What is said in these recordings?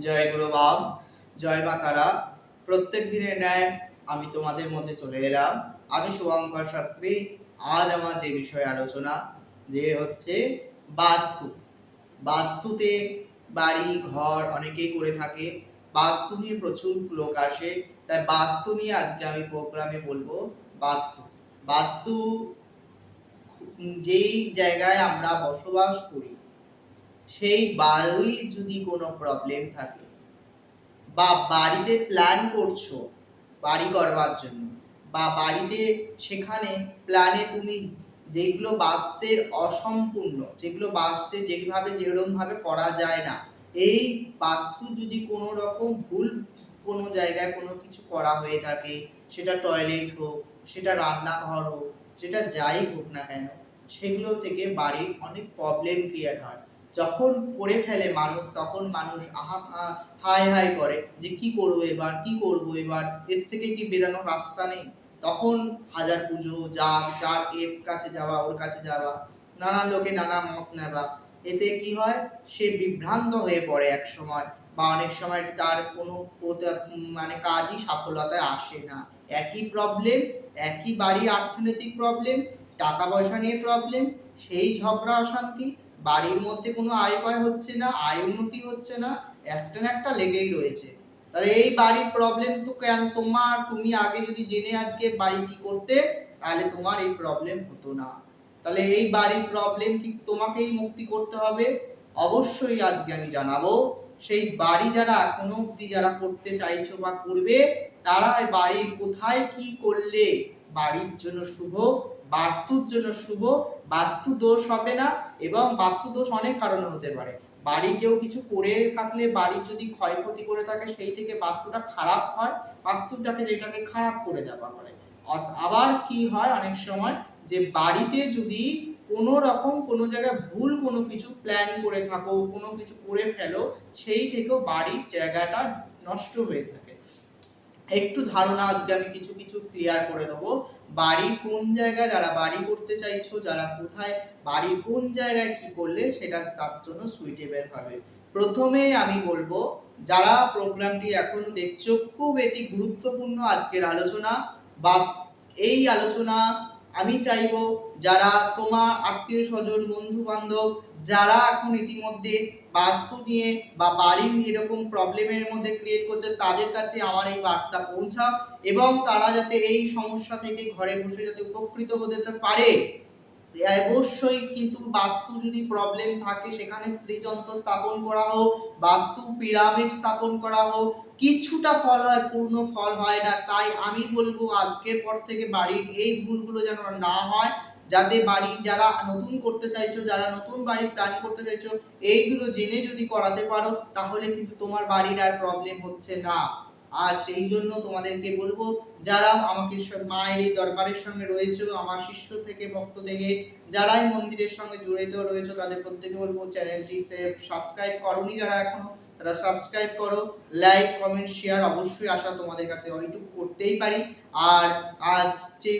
জয় গুরু জয় মা তারা প্রত্যেক দিনের ন্যায় আমি তোমাদের মধ্যে চলে এলাম। আমি শুভঙ্কর শাস্ত্রী, আজ আমার যে বিষয়ে আলোচনা, যে হচ্ছে বাস্তু। বাস্তুতে বাড়ি, ঘর অনেকেই করে থাকে। বাস্তু নিয়ে প্রচুর লোক আসে। তাই বাস্তু নিয়ে আজকে আমি প্রোগ্রামে বলব বাস্তু। বাস্তু যেই জায়গায় আমরা বসবাস করি সেই বাড়ির যদি কোনো প্রবলেম থাকে বা বাড়িতে প্ল্যান করছ বাড়ি করবার জন্য বা বাড়িতে সেখানে প্ল্যানে তুমি যেগুলো বাস্তের অসম্পূর্ণ, যেগুলো বাস্তে যেভাবে যেরকম ভাবে করা যায় না, এই বাস্তু যদি কোনো রকম ভুল কোনো জায়গায় কোনো কিছু করা হয়ে থাকে, সেটা টয়লেট হোক, সেটা রান্নাঘর হোক, সেটা যাই হোক না কেন, সেগুলো থেকে বাড়ির অনেক প্রবলেম ক্রিয়েট হয়। যখন করে ফেলে মানুষ, তখন মানুষ আহা হাই হাই করে যে কি করব এবার, কি করব এবার, এর থেকে কি বেরানোর রাস্তা নেই? তখন হাজার পুজো, যা, যার এর কাছে যাওয়া, ওর কাছে যাওয়া নানা লোকে নানা মত নেওয়া। এতে কি হয়? সে বিভ্রান্ত হয়ে পড়ে এক সময় বা অনেক সময় তার কোনো মানে কাজই সফলতায় আসে না। একই প্রবলেম একই বাড়ির অর্থনৈতিক প্রবলেম টাকা পয়সা নিয়ে প্রবলেম সেই ঝগড়া অশান্তি বাড়ির মধ্যে কোনো আয় পায় হচ্ছে না, আয় উন্নতি হচ্ছে না, একটা না একটা লেগেই রয়েছে। তাহলে এই বাড়ির প্রবলেম তো কেন তোমার? তুমি আগে যদি জেনে আজকে বাড়ি কি করতে, তাহলে তোমার এই প্রবলেম হতো না। তাহলে এই বাড়ির প্রবলেম কি তোমাকেই মুক্তি করতে হবে? অবশ্যই আজকে আমি জানাব, সেই বাড়ি যারা এখনও অব্দি যারা করতে চাইছো বা করবে, তারা বাড়ির কোথায় কি করলে বাড়ির জন্য শুভ বাস্তুর জন্য শুভ, বাস্তু দোষ হবে না এবং বাস্তু দোষ অনেক কারণে হতে পারে। বাড়ি কেউ কিছু করে থাকলে, বাড়ির যদি ক্ষয়ক্ষতি করে থাকে, সেই থেকে বাস্তুটা খারাপ হয়, বাস্তুটাকে যেটাকে খারাপ করে দেওয়া হয় আবার কি হয় অনেক সময়? যে বাড়িতে যদি কোনো রকম কোনো জায়গায় ভুল কোনো কিছু প্ল্যান করে থাকো, কোনো কিছু করে ফেলো, সেই থেকেও বাড়ির জায়গাটা নষ্ট হয়ে থাকে একটু ধারণা আজকে আমি কিছু কিছু ক্লিয়ার করে দেবো। বাড়ি কোন জায়গায় যারা বাড়ি করতে চাইছো, যারা কোথায় বাড়ির কোন জায়গায় কি করলে সেটা তার জন্য সুইটেবল হবে। প্রথমে আমি বলব, যারা প্রোগ্রামটি এখনও দেখছ, খুব এটি গুরুত্বপূর্ণ আজকের আলোচনা। বা এই আলোচনা আমি চাইব যারা তোমার আত্মীয় স্বজন বন্ধু বান্ধব যারা এখন ইতিমধ্যে বাস্তু নিয়ে বা বাড়ির এরকম প্রবলেমের মধ্যে ক্রিয়েট করছে, তাদের কাছে আমার এই বার্তা পৌঁছা এবং তারা যাতে এই সমস্যা থেকে ঘরে বসে যাতে উপকৃত হতে পারে। অবশ্যই কিন্তু বাস্তু যদি প্রবলেম থাকে, সেখানে শ্রীযন্ত্র স্থাপন করা হোক, বাস্তু পিরামিড স্থাপন করা হোক, কিছুটা ফল হয়, পূর্ণ ফল হয় না, তাই আমি বলব আজকের পর থেকে বাড়ির এই ভুলগুলো যেন না হয়। যাতে বাড়ির যারা নতুন করতে চাইছো, যারা নতুন বাড়ির প্ল্যান করতে চাইছো, এইগুলো জেনে যদি করাতে পারো, তাহলে কিন্তু তোমার বাড়ির আর প্রবলেম হচ্ছে না। আর সেই জন্য তোমাদেরকে বলব, যারা আমাকে মায়ের এই দরবারের সঙ্গে রয়েছে, আমার শিষ্য থেকে, ভক্ত থেকে, যারাই মন্দিরের সঙ্গে জড়িত রয়েছে, তাদের প্রত্যেকে বলব, চ্যানেলটি সাবস্ক্রাইব করনি যারা এখনও তারা সাবস্ক্রাইব করো লাইক কমেন্ট শেয়ার অবশ্যই আশা তোমাদের কাছে ওইটুকু করতেই পারি। আর আজ যে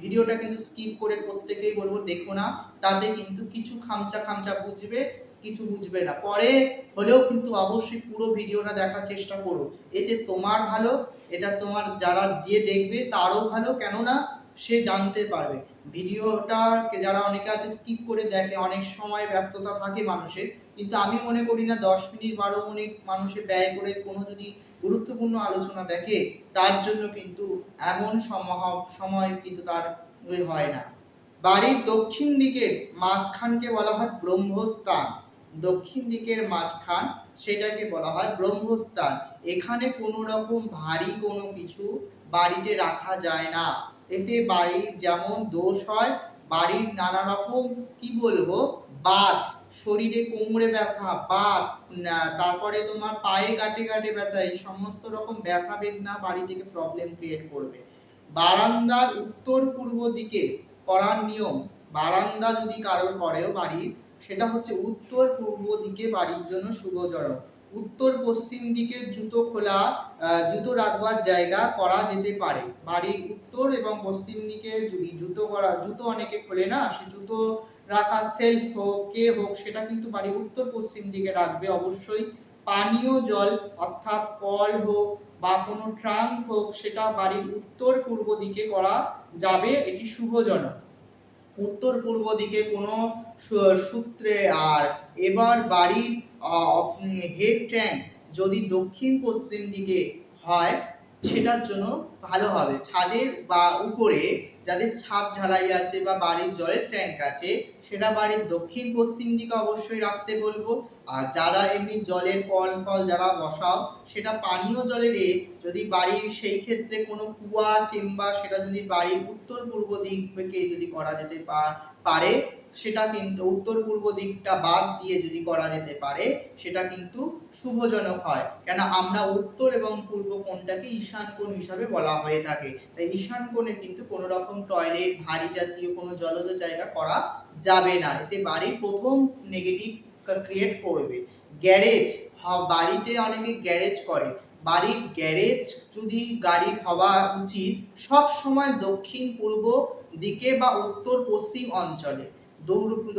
ভিডিওটা কিন্তু স্কিপ করে প্রত্যেকেই বলব, দেখো না, তাতে কিন্তু কিছু খামচা খামচা বুঝবে, কিছু বুঝবে না। পরে হলেও কিন্তু অবশ্যই পুরো ভিডিওটা দেখার চেষ্টা করো। এতে তোমার ভালো, এটা তোমার যারা যে দেখবে তারও ভালো। কেননা সে জানতে পারবে। ভিডিওটা যারা অনেকে আছে স্কিপ করে দেখে, অনেক সময় ব্যস্ততা থাকে মানুষের। কিন্তু আমি মনে করি না দশ মিনিট, বারো মিনিট মানুষে ব্যয় করে কোনো যদি গুরুত্বপূর্ণ আলোচনা দেখে, তার জন্য কিন্তু এমন সম- সময় কিন্তু তার হয় না। বাড়ির দক্ষিণ দিকের মাঝখানকে বলা হয় ব্রহ্মস্থান। দক্ষিণ দিকের মাঝখান সেটাকে বলা হয় ব্রহ্মস্থান। এখানে কোনো রকম ভারী কোনো কিছু বাড়িতে রাখা যায় না। এতে বাড়ির যেমন দোষ হয়, বাড়ির নানা রকম কি বলব, বাত, শরীরে কোমরে ব্যথা, বাত তারপরে তোমার পায়ে গাঁটে গাঁটে ব্যথা, এই সমস্ত রকম ব্যথা বেদনা বাড়ি থেকে প্রবলেম ক্রিয়েট করবে। বারান্দার উত্তর পূর্ব দিকে করার নিয়ম, বারান্দা যদি কারোর করেও বাড়ির, সেটা হচ্ছে উত্তর পূর্ব দিকে বাড়ির জন্য শুভজনক উত্তর পশ্চিম দিকে জুতো খোলা জুতো রাখবার জায়গা করা যেতে পারে। বাড়ির উত্তর এবং পশ্চিম দিকে যদি জুতো করা, জুতো অনেকে খোলে না, সে জুতো রাখা সেলফ হোক, কে হোক, সেটা কিন্তু বাড়ির উত্তর পশ্চিম দিকে রাখবে। অবশ্যই পানীয় জল, অর্থাৎ কল হোক বা কোনো ট্রাঙ্ক হোক, সেটা বাড়ির উত্তর পূর্ব দিকে করা যাবে। এটি শুভজনক। উত্তর পূর্ব দিকে কোনো সূত্রে আর। এবার বাড়ির হেড ট্যাঙ্ক যদি দক্ষিণ পশ্চিম দিকে হয় সেটার জন্য ভালো হবে। ছাদের বা উপরে যাদের ছাদ ঢালাই আছে বা বাড়ির জলের ট্যাঙ্ক আছে, সেটা বাড়ির দক্ষিণ পশ্চিম দিকে অবশ্যই রাখতে বলব। আর যারা এমনি জলের কল ফল যারা বসাও, সেটা পানীয় জলের যদি বাড়ির সেই ক্ষেত্রে কোনো কুয়া, চেম্বার, সেটা যদি বাড়ির উত্তর পূর্ব দিক থেকে যদি করা যেতে পারে সেটা কিন্তু উত্তর পূর্ব দিকটা বাদ দিয়ে যদি করা যেতে পারে, সেটা কিন্তু শুভজনক হয়। কেন আমরা উত্তর এবং পূর্ব কোণটাকে ঈশান কোণ হিসাবে বলা হয়ে থাকে। তাই ঈশান কোণে কিন্তু কোনো রকম টয়লেট, ভারী জাতীয় কোনো জলজ জায়গা করা যাবে না। এতে বাড়ির প্রথম নেগেটিভ ক্রিয়েট করবে। গ্যারেজ বাড়িতে অনেকে গ্যারেজ করে। বাড়ির গ্যারেজ যদি গাড়ির হওয়া উচিত, সব সময় দক্ষিণ পূর্ব দিকে বা উত্তর পশ্চিম অঞ্চলে।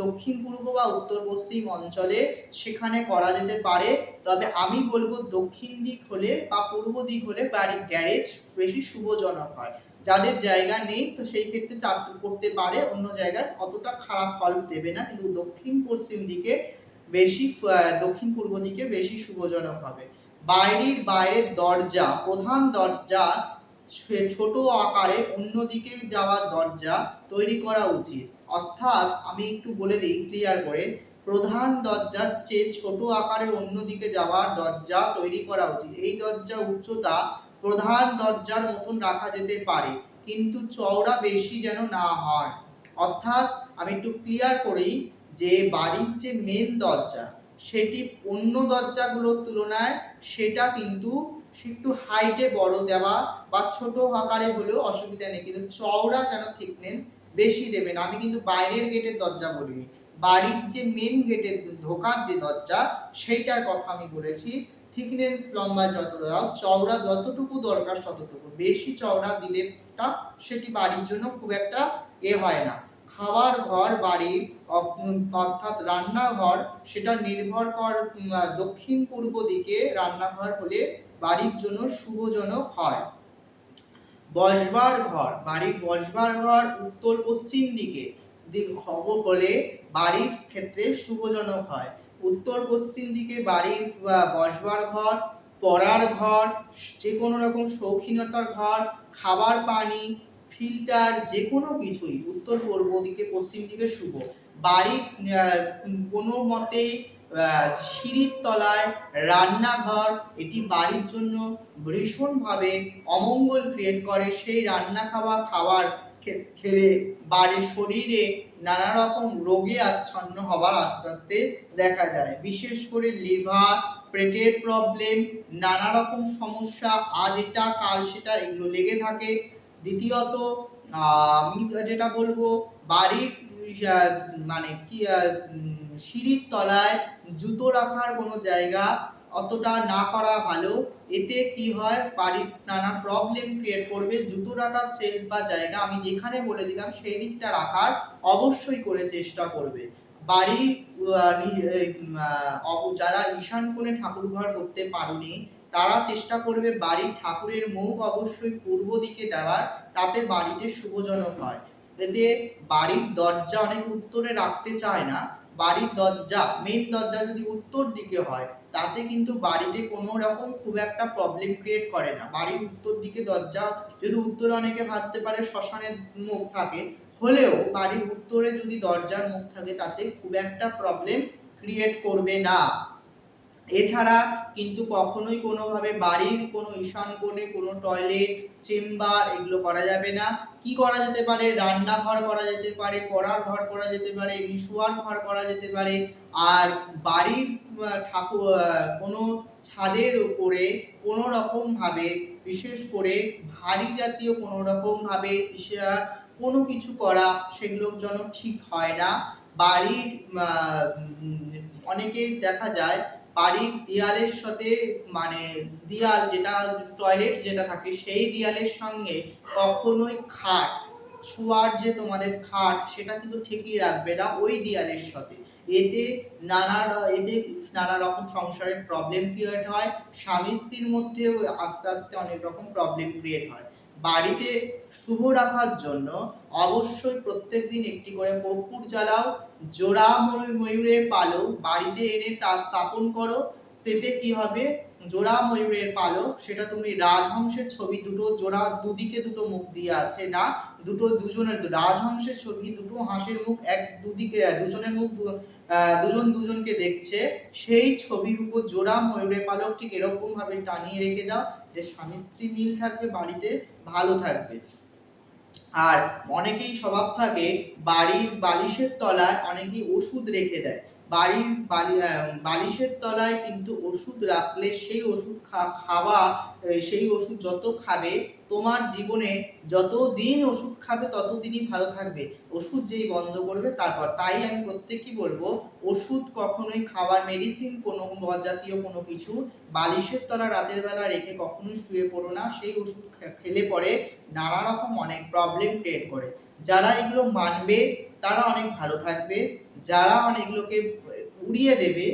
দক্ষিণ পূর্ব বা উত্তর পশ্চিম অঞ্চলে সেখানে করা যেতে পারে। তবে আমি বলব দক্ষিণ দিক হলে বা পূর্ব দিক হলে বাড়ির গ্যারেজ বেশি শুভজনক হয়। যাদের জায়গা নেই, তো সেই ক্ষেত্রে চার করতে পারে, অন্য জায়গায় অতটা খারাপ ফল দেবে না। কিন্তু দক্ষিণ পশ্চিম দিকে বেশি দক্ষিণ পূর্ব দিকে বেশি শুভজনক হবে। বাইরের বাইরের দরজা, প্রধান দরজা ছোট আকারে অন্যদিকে যাওয়ার দরজা তৈরি করা উচিত। অর্থাৎ আমি একটু বলে দিই ক্লিয়ার করে, প্রধান দরজার চেয়ে ছোট আকারে অন্যদিকে যাওয়ার দরজা তৈরি করা উচিত। এই দরজা উচ্চতা প্রধান দরজার মতন রাখা যেতে পারে, কিন্তু চওড়া বেশি যেন না হয়। অর্থাৎ আমি একটু ক্লিয়ার করি যে বাড়ির যে মেন দরজা, সেটি অন্য দরজাগুলোর তুলনায় সেটা কিন্তু একটু হাইটে বড় দেওয়া বা ছোট আকারে হলেও অসুবিধা নেই। কিন্তু চওড়া যেন থিকনেস বেশি দেবে না আমি কিন্তু বাইরের গেটের দরজা বলিনি। বাড়ির যে মেন গেটের ঢোকার যে দরজা, সেইটার কথা আমি বলেছি। থিকনেস লম্বা যত দাও, চওড়া যতটুকু দরকার ততটুকু। বেশি চওড়া দিলেটা সেটি বাড়ির জন্য খুব একটা এ হয় না। খাওয়ার ঘর অপ- অর্থাৎ রান্নাঘর, সেটা নির্ভর কর দক্ষিণ পূর্ব দিকে রান্নাঘর হলে বাড়ির জন্য শুভজনক হয়। বসবার ঘর বাড়ির বসবার ঘর উত্তর পশ্চিম দিকে। হলে বাড়ির ক্ষেত্রে শুভজনক হয়। উত্তর পশ্চিম দিকে বাড়ির বসবার ঘর পড়ার ঘর যে কোনো রকম শৌখিনতার ঘর খাবার পানি ফিল্টার যে কোনো কিছুই উত্তর পূর্ব দিকে পশ্চিম দিকে শুভ। বাড়ির কোনো মতে আহ, সিঁড়ির তলায় রান্নাঘর, এটি বাড়ির জন্য ভীষণভাবে অমঙ্গল ক্রিয়েট করে। সেই রান্না খাওয়া খাবার খে- খেলে বাড়ির শরীরে নানা রকম রোগে আচ্ছন্ন হবার আস্তে আস্তে দেখা যায়। বিশেষ করে লিভার, পেটের প্রবলেম নানা রকম সমস্যা, আজ এটা, কাল সেটা, এগুলো লেগে থাকে। দ্বিতীয়ত আমি যেটা বলব, বাড়ির মানে কি সিঁড়ির তলায় জুতো রাখার কোনো জায়গা অতটা না করা ভালো। এতে কি হয়? বাড়ির নানা প্রবলেম ক্রিয়েট করবে। জুতো রাখার সেলফ বা জায়গা আমি যেখানে বলে দিলাম, সেই দিকটা রাখার অবশ্যই করে চেষ্টা করবে। বাড়ির যারা ঈশান কোণে ঠাকুর ঘর করতে পারেনি, তারা চেষ্টা করবে বাড়ির ঠাকুরের মুখ অবশ্যই পূর্ব দিকে দেওয়ার, তাতে বাড়িতে শুভজনক হয়। এতে বাড়ির দরজা অনেক উত্তরে রাখতে চায় না বাড়ির দরজা মেন দরজা যদি উত্তর দিকে হয়, তাতে কিন্তু বাড়িতে কোনো রকম খুব একটা প্রবলেম ক্রিয়েট করে না। বাড়ির উত্তর দিকে দরজা যদি উত্তরে অনেকে ভাবতে পারে শ্মশানের মুখ থাকে, হলেও বাড়ির উত্তরে যদি দরজার মুখ থাকে, তাতে খুব একটা প্রবলেম ক্রিয়েট করবে না। এছাড়া কিন্তু কখনোই কোনোভাবে বাড়ির কোনো ঈশান কোণে কোনো টয়লেট চেম্বার এগুলো করা যাবে না। কি করা যেতে পারে? রান্নাঘর করা যেতে পারে পড়ার ঘর করা যেতে পারে শোয়ার ঘর করা যেতে পারে। আর বাড়ির ঠাকুর কোনো ছাদের উপরে কোনো রকম ভাবে বিশেষ করে ভারী জাতীয় কোনো রকম ভাবে ইসে- কোনো কিছু করা সেগুলোর জন্য ঠিক হয় না। বাড়ির অনেকেই দেখা যায় বাড়ির দেয়ালের সাথে মানে দেয়াল যেটা টয়লেট যেটা থাকে, সেই দেয়ালের সঙ্গে কখনোই খাট, শোয়ার যে তোমাদের খাট, সেটা কিন্তু ঠেকিয়ে রাখবে না ওই দেয়ালের সাথে। এতে নানা এতে নানা রকম সংসারের প্রবলেম ক্রিয়েট হয়, স্বামী স্ত্রীর মধ্যেও আস্তে আস্তে অনেক রকম প্রবলেম ক্রিয়েট হয়। বাড়িতে শুভ রাখার জন্য অবশ্যই প্রত্যেকদিন একটি করে কর্পূর জ্বালাও জোড়া ময়ূর- ময়ূরের পালক বাড়িতে এনে তা স্থাপন করো। তেতে কি হবে? জোড়া ময়ূরের পালক সেটা তুমি রাজহংসের ছবি, দুটো জোড়া দুদিকে দুটো মুখ দিয়ে আছে না? দুটো দুজনের, রাজহংসের ছবি, দুটো হাঁসের মুখ এক দুদিকে, দুজনের মুখ দুজন দুজনকে দেখছে। সেই ছবির উপর জোড়া ময়ূরের পালক ঠিক এরকম ভাবে টানিয়ে রেখে দাও যে স্বামী স্ত্রী মিল থাকবে, বাড়িতে ভালো থাকবে। আর অনেকেই স্বভাব থাকে বাড়ির বালিশের তলায় অনেকেই ওষুধ রেখে দেয়। বাড়ির বালি বালিশের তলায় কিন্তু ওষুধ রাখলে সেই ওষুধ খাওয়া সেই ওষুধ যত খাবে তোমার জীবনে যত দিন ওষুধ খাবে, ততদিনই ভালো থাকবে। ওষুধ যেই বন্ধ করবে, তারপর তাই আমি প্রত্যেকই বলব, ওষুধ কখনোই খাবার মেডিসিন কোনো জাতীয় কোনো কিছু বালিশের তলা রাতের বেলা রেখে কখনোই শুয়ে পড়ো না। সেই ওষুধ খেলে পরে নানা রকম অনেক প্রবলেম ক্রিয়েট করে। যারা এগুলো মানবে, তারা অনেক ভালো থাকবে। যারা অনেকগুলোকে উড়িয়ে দেবে,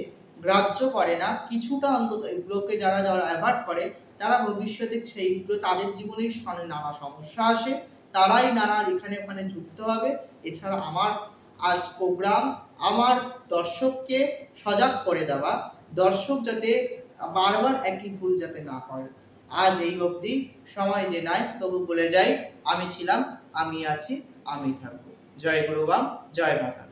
গ্রাহ্য করে না, কিছুটা অন্তত এগুলোকে যারা যারা অ্যাভয়েড করে তারা ভবিষ্যতে সেইগুলো তাদের জীবনের সনে নানা সমস্যা আসে, তারাই নানা এখানে ওখানে যুক্ত হবে। এছাড়া আমার আজ প্রোগ্রাম আমার দর্শককে সজাগ করে দেওয়া। দর্শক যাতে বারবার একই ভুল যাতে না করে। আজ এই অবধি সময় যে নাই, তবু বলে যাই, আমি ছিলাম, আমি আছি, আমি থাকব। জয় গুরুবাম, জয় মাতা।